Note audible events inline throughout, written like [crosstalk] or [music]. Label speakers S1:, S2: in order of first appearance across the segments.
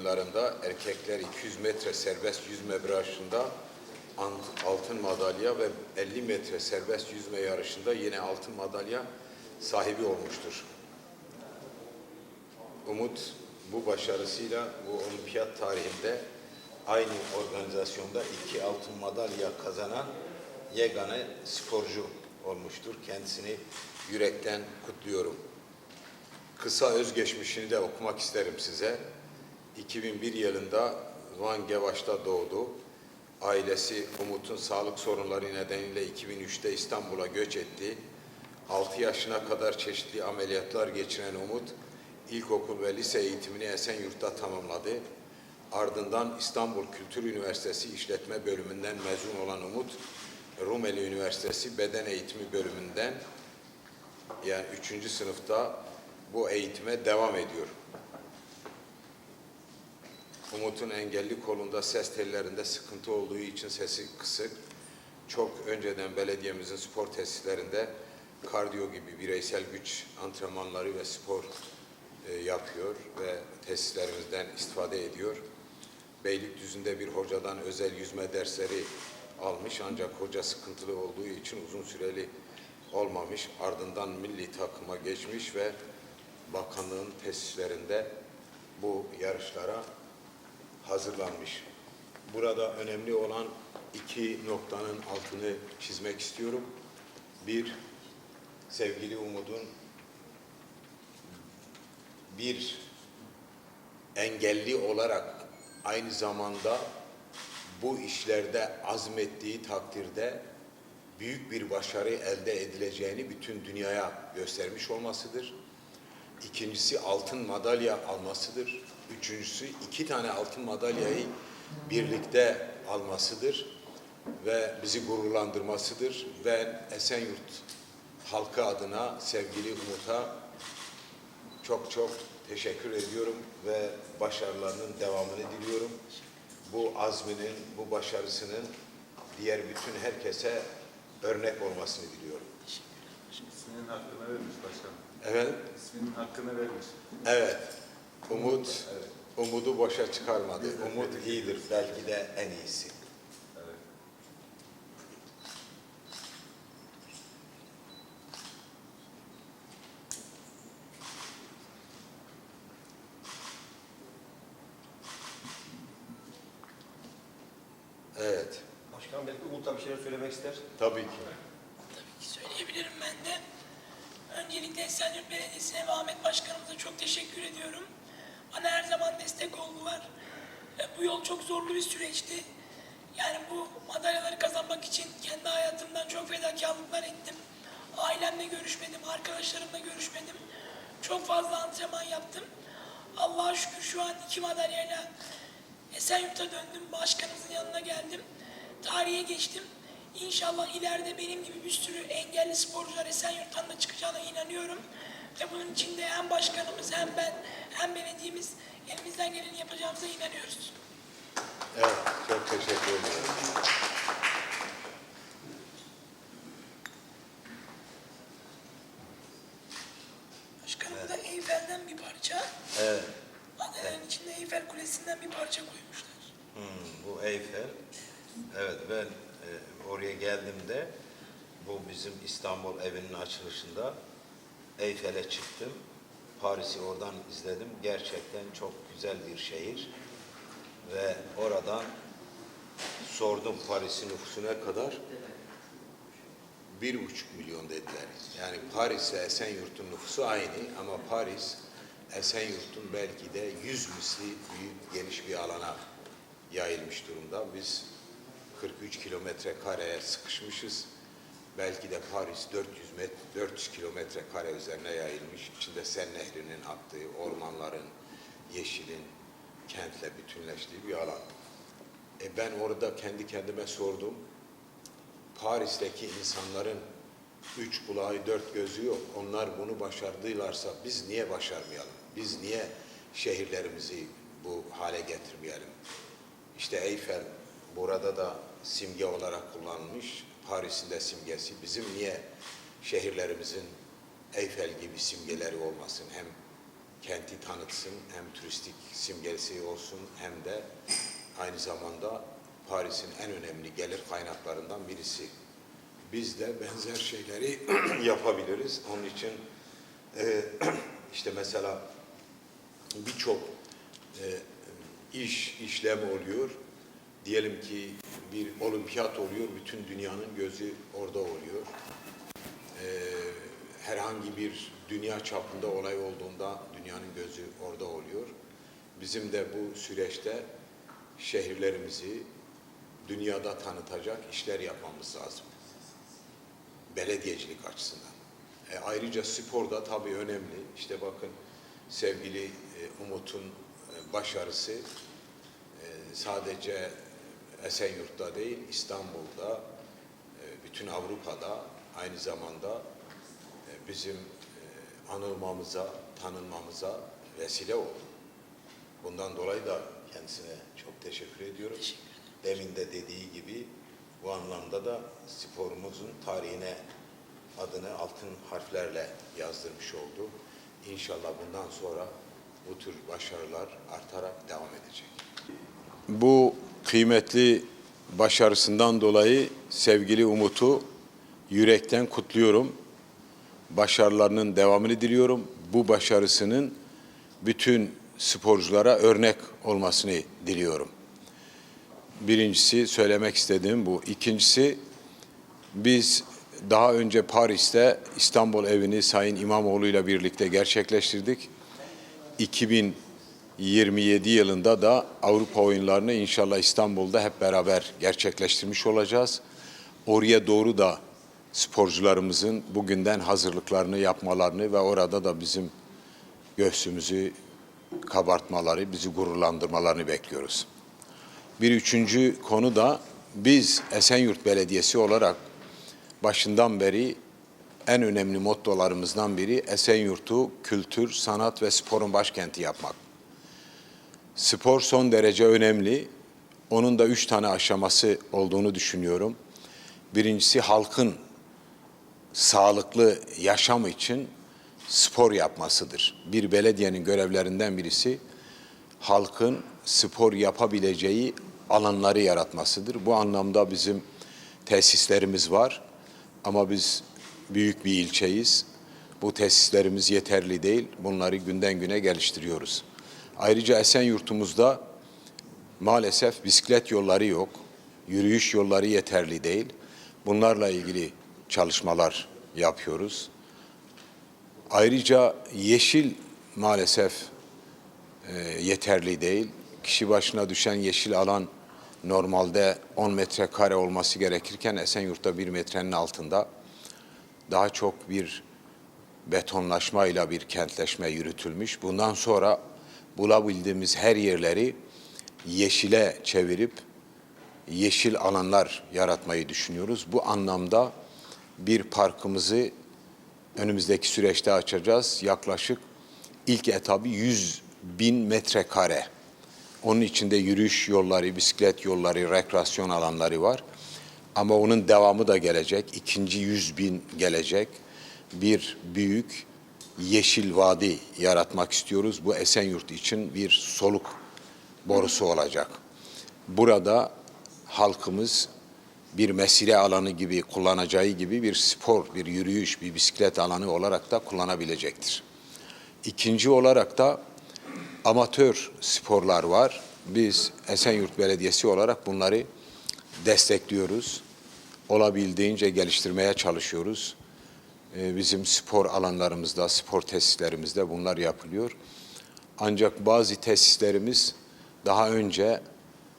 S1: oyunlarında erkekler 200 metre serbest yüzme branşında altın madalya ve 50 metre serbest yüzme yarışında yine altın madalya sahibi olmuştur. Umut bu başarısıyla bu olimpiyat tarihinde aynı organizasyonda iki altın madalya kazanan yegane sporcu olmuştur. Kendisini yürekten kutluyorum. Kısa özgeçmişini de okumak isterim size. 2001 yılında Van Gevaş'ta doğdu. Ailesi Umut'un sağlık sorunları nedeniyle 2003'te İstanbul'a göç etti. 6 yaşına kadar çeşitli ameliyatlar geçiren Umut, ilkokul ve lise eğitimini Esenyurt'ta tamamladı. Ardından İstanbul Kültür Üniversitesi İşletme Bölümünden mezun olan Umut, Rumeli Üniversitesi Beden Eğitimi Bölümünden yani üçüncü sınıfta bu eğitime devam ediyor. Umut'un engelli kolunda ses tellerinde sıkıntı olduğu için sesi kısık. Çok önceden belediyemizin spor tesislerinde kardiyo gibi bireysel güç antrenmanları ve spor e, yapıyor ve tesislerimizden istifade ediyor. Beylikdüzü'nde bir hocadan özel yüzme dersleri almış ancak hoca sıkıntılı olduğu için uzun süreli olmamış. Ardından milli takıma geçmiş ve bakanlığın tesislerinde bu yarışlara hazırlanmış. Burada önemli olan iki noktanın altını çizmek istiyorum. Bir, sevgili Umut'un bir engelli olarak aynı zamanda bu işlerde azmettiği takdirde büyük bir başarı elde edileceğini bütün dünyaya göstermiş olmasıdır. İkincisi altın madalya almasıdır. Üçüncüsü iki tane altın madalyayı birlikte almasıdır ve bizi gururlandırmasıdır. Ben Esenyurt halkı adına sevgili Umut'a çok çok teşekkür ediyorum ve başarılarının devamını diliyorum. Bu azminin, bu başarısının diğer bütün herkese örnek olmasını diliyorum.
S2: İsminin hakkını vermiş başkanım.
S1: Evet,
S2: İsminin hakkını vermiş.
S1: evet. Umut, umudu boşa çıkarmadı. Umut iyidir, belki de en iyisi.
S2: Evet.
S1: Evet,
S3: Başkan belki Umut'a bir şeyler söylemek ister.
S1: tabii ki.
S4: Tabii ki söyleyebilirim ben de. Öncelikle Esenyurt Belediyesi'ne ve Ahmet Başkanımıza çok teşekkür ediyorum. Bana her zaman destek oldular. Ve bu yol çok zorlu bir süreçti. Yani bu madalyaları kazanmak için kendi hayatımdan çok fedakarlıklar ettim. Ailemle görüşmedim, arkadaşlarımla görüşmedim. Çok fazla antrenman yaptım. Allah'a şükür şu an iki madalyayla Esenyurt'a döndüm, başkanımızın yanına geldim. Tarihe geçtim. İnşallah ileride benim gibi bir sürü engelli sporcular Esenyurt'tan da çıkacağına inanıyorum. Ve bunun için de hem başkanımız hem ben hem belediyemiz elimizden geleni yapacağımıza inanıyoruz.
S1: Evet, çok teşekkür ederim.
S4: Başkanım bu da Eyfel'den bir parça.
S1: Evet,
S4: Madalyanın içinde Eyfel Kulesi'nden bir parça koymuşlar.
S1: hmm, bu Eyfel. Evet, ben e, oraya geldiğimde bu bizim İstanbul evinin açılışında Eyfel'e çıktım. Paris'i oradan izledim. Gerçekten çok güzel bir şehir. Ve oradan sordum Paris'in nüfusu ne kadar? Bir buçuk milyon dediler. Yani Paris ve Esenyurt'un nüfusu aynı ama Paris Esenyurt'un belki de yüz misli büyük geniş bir alana yayılmış durumda. Biz 43 kilometre kareye sıkışmışız. Belki de Paris 400 met 400 kilometre kare üzerine yayılmış. İçinde Sen Nehri'nin aktığı, ormanların, yeşilin kentle bütünleştiği bir alan. E ben orada kendi kendime sordum. Paris'teki insanların üç kulağı dört gözü yok. Onlar bunu başardılarsa biz niye başarmayalım? Biz niye şehirlerimizi bu hale getirmeyelim? İşte Eyfel burada da simge olarak kullanılmış. Paris'in de simgesi. Bizim niye şehirlerimizin Eyfel gibi simgeleri olmasın? Hem kenti tanıtsın, hem turistik simgesi olsun hem de aynı zamanda Paris'in en önemli gelir kaynaklarından birisi. Biz de benzer şeyleri [clears throat] yapabiliriz. Onun için e, [clears throat] işte mesela birçok e, iş, işlem oluyor. Diyelim ki bir olimpiyat oluyor, bütün dünyanın gözü orada oluyor. E, herhangi bir dünya çapında olay olduğunda dünyanın gözü orada oluyor. Bizim de bu süreçte şehirlerimizi dünyada tanıtacak işler yapmamız lazım. Belediyecilik açısından. E, ayrıca spor da tabii önemli. İşte bakın sevgili e, Umut'un e, başarısı e, sadece Esenyurt'ta değil, İstanbul'da, e, bütün Avrupa'da aynı zamanda e, bizim e, anılmamıza, tanınmamıza vesile oldu. Bundan dolayı da kendisine çok teşekkür ediyorum. Demin de dediği gibi bu anlamda da sporumuzun tarihine adını altın harflerle yazdırmış oldu. İnşallah bundan sonra bu tür başarılar artarak devam edecek. Bu kıymetli başarısından dolayı sevgili Umut'u yürekten kutluyorum. Başarılarının devamını diliyorum. Bu başarısının bütün sporculara örnek olmasını diliyorum. Birincisi söylemek istediğim bu. İkincisi biz daha önce Paris'te İstanbul evini Sayın İmamoğlu ile birlikte gerçekleştirdik. 2027 yılında da Avrupa oyunlarını inşallah İstanbul'da hep beraber gerçekleştirmiş olacağız. Oraya doğru da sporcularımızın bugünden hazırlıklarını yapmalarını ve orada da bizim göğsümüzü kabartmaları, bizi gururlandırmalarını bekliyoruz. Bir üçüncü konu da biz Esenyurt Belediyesi olarak başından beri en önemli mottolarımızdan biri Esenyurt'u kültür, sanat ve sporun başkenti yapmak. Spor son derece önemli. Onun da üç tane aşaması olduğunu düşünüyorum. Birincisi halkın sağlıklı yaşam için spor yapmasıdır. Bir belediyenin görevlerinden birisi halkın spor yapabileceği alanları yaratmasıdır. Bu anlamda bizim tesislerimiz var ama biz büyük bir ilçeyiz. Bu tesislerimiz yeterli değil. Bunları günden güne geliştiriyoruz. Ayrıca Esenyurt'umuzda maalesef bisiklet yolları yok. Yürüyüş yolları yeterli değil. Bunlarla ilgili çalışmalar yapıyoruz. Ayrıca yeşil maalesef e, yeterli değil. Kişi başına düşen yeşil alan normalde 10 metrekare olması gerekirken Esenyurt'ta 1 metrenin altında daha çok bir betonlaşmayla bir kentleşme yürütülmüş. Bundan sonra bulabildiğimiz her yerleri yeşile çevirip yeşil alanlar yaratmayı düşünüyoruz. Bu anlamda bir parkımızı önümüzdeki süreçte açacağız. Yaklaşık ilk etabı 100 bin metrekare. Onun içinde yürüyüş yolları, bisiklet yolları, rekreasyon alanları var. Ama onun devamı da gelecek. İkinci 100 bin gelecek. Bir büyük yeşil vadi yaratmak istiyoruz. Bu Esenyurt için bir soluk borusu olacak. Burada halkımız bir mesire alanı gibi kullanacağı gibi bir spor, bir yürüyüş, bir bisiklet alanı olarak da kullanabilecektir. İkinci olarak da amatör sporlar var. Biz Esenyurt Belediyesi olarak bunları destekliyoruz. Olabildiğince geliştirmeye çalışıyoruz. Ee, Bizim spor alanlarımızda, spor tesislerimizde bunlar yapılıyor. Ancak bazı tesislerimiz daha önce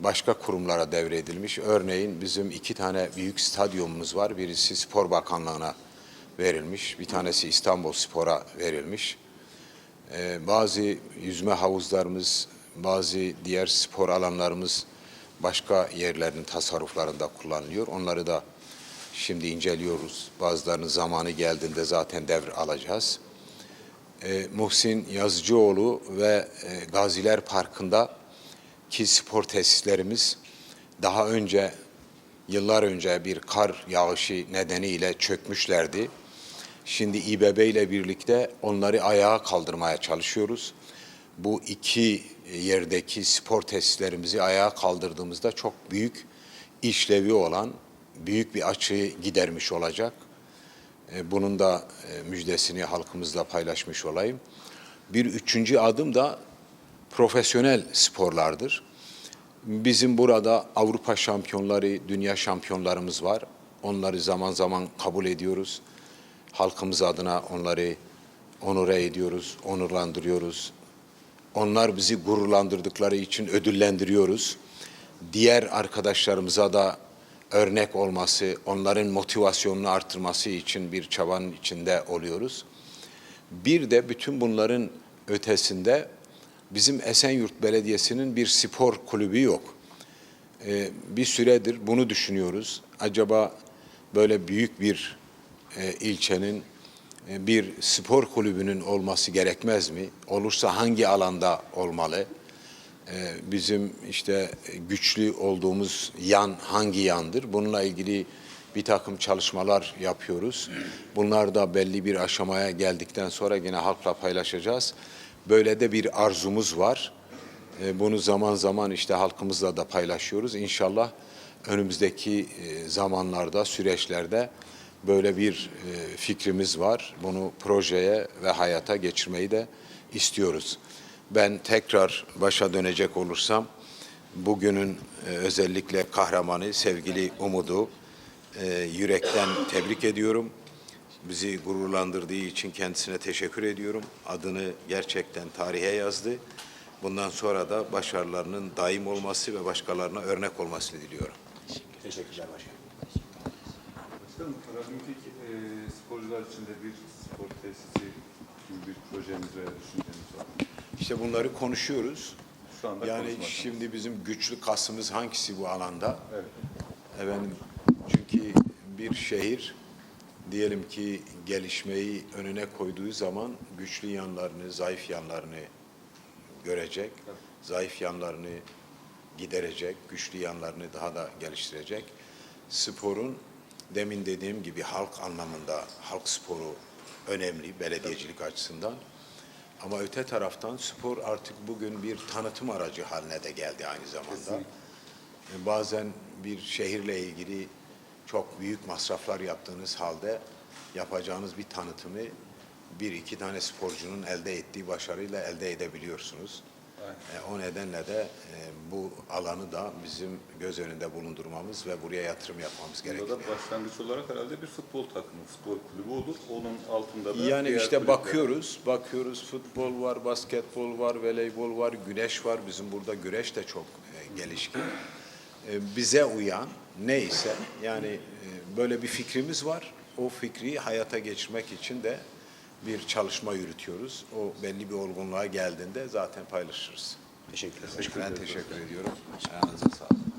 S1: başka kurumlara devredilmiş. Örneğin bizim iki tane büyük stadyumumuz var. Birisi Spor Bakanlığı'na verilmiş, bir tanesi İstanbul Spor'a verilmiş. Ee, bazı yüzme havuzlarımız, bazı diğer spor alanlarımız başka yerlerin tasarruflarında kullanılıyor. Onları da şimdi inceliyoruz. Bazılarının zamanı geldiğinde zaten devr alacağız. Ee, Muhsin Yazıcıoğlu ve e, Gaziler Parkı'nda ki spor tesislerimiz daha önce yıllar önce bir kar yağışı nedeniyle çökmüşlerdi Şimdi İBB ile birlikte onları ayağa kaldırmaya çalışıyoruz. Bu iki yerdeki spor tesislerimizi ayağa kaldırdığımızda çok büyük işlevi olan büyük bir açığı gidermiş olacak. E, Bunun da e, müjdesini halkımızla paylaşmış olayım. Bir üçüncü adım da profesyonel sporlardır. Bizim burada Avrupa şampiyonları, dünya şampiyonlarımız var. Onları zaman zaman kabul ediyoruz. Halkımız adına onları onure ediyoruz, onurlandırıyoruz. Onlar bizi gururlandırdıkları için ödüllendiriyoruz. Diğer arkadaşlarımıza da örnek olması, onların motivasyonunu artırması için bir çabanın içinde oluyoruz. Bir de bütün bunların ötesinde bizim Esenyurt Belediyesi'nin bir spor kulübü yok. Ee, bir süredir bunu düşünüyoruz. Acaba böyle büyük bir e, ilçenin e, bir spor kulübünün olması gerekmez mi? Olursa hangi alanda olmalı? Ee, bizim işte güçlü olduğumuz yan hangi yandır? Bununla ilgili bir takım çalışmalar yapıyoruz. Bunlar da belli bir aşamaya geldikten sonra yine halkla paylaşacağız. Böyle de bir arzumuz var. Ee, Bunu zaman zaman işte halkımızla da paylaşıyoruz. İnşallah önümüzdeki e, zamanlarda, süreçlerde böyle bir e, fikrimiz var. Bunu projeye ve hayata geçirmeyi de istiyoruz. Ben tekrar başa dönecek olursam bugünün e, özellikle kahramanı sevgili Umud'u e, yürekten tebrik ediyorum. Bizi gururlandırdığı için kendisine teşekkür ediyorum. Adını gerçekten tarihe yazdı. Bundan sonra da başarılarının daim olması ve başkalarına örnek olmasını diliyorum.
S3: Teşekkürler başkanım.
S2: Başkanım, Karabük'teki e, sporcular için de bir spor tesisi gibi bir projemiz veya düşüncemiz var. mı?
S1: İşte bunları konuşuyoruz.
S2: Şu anda
S1: Yani şimdi bizim güçlü kasımız hangisi bu alanda?
S2: Evet.
S1: Efendim çünkü bir şehir diyelim ki gelişmeyi önüne koyduğu zaman güçlü yanlarını, zayıf yanlarını görecek. Zayıf yanlarını giderecek, güçlü yanlarını daha da geliştirecek. Sporun demin dediğim gibi halk anlamında halk sporu önemli belediyecilik açısından. Ama öte taraftan spor artık bugün bir tanıtım aracı haline de geldi aynı zamanda.
S2: Kesinlikle.
S1: E, Bazen bir şehirle ilgili çok büyük masraflar yaptığınız halde yapacağınız bir tanıtımı bir iki tane sporcunun elde ettiği başarıyla elde edebiliyorsunuz. E, O nedenle de e, bu alanı da bizim göz önünde bulundurmamız ve buraya yatırım yapmamız
S2: Burada
S1: gerekiyor.
S2: da başlangıç olarak herhalde bir futbol takımı, futbol kulübü olur. Onun altında da
S1: Yani işte
S2: kulüpler-
S1: bakıyoruz, bakıyoruz futbol var, basketbol var, voleybol var, güreş var. Bizim burada güreş de çok e, gelişkin. E, bize uyan neyse yani e, böyle bir fikrimiz var. O fikri hayata geçirmek için de bir çalışma yürütüyoruz. O belli bir olgunluğa geldiğinde zaten paylaşırız.
S3: Teşekkürler.
S1: Ben teşekkür ediyorum. Ayağınıza sağlık.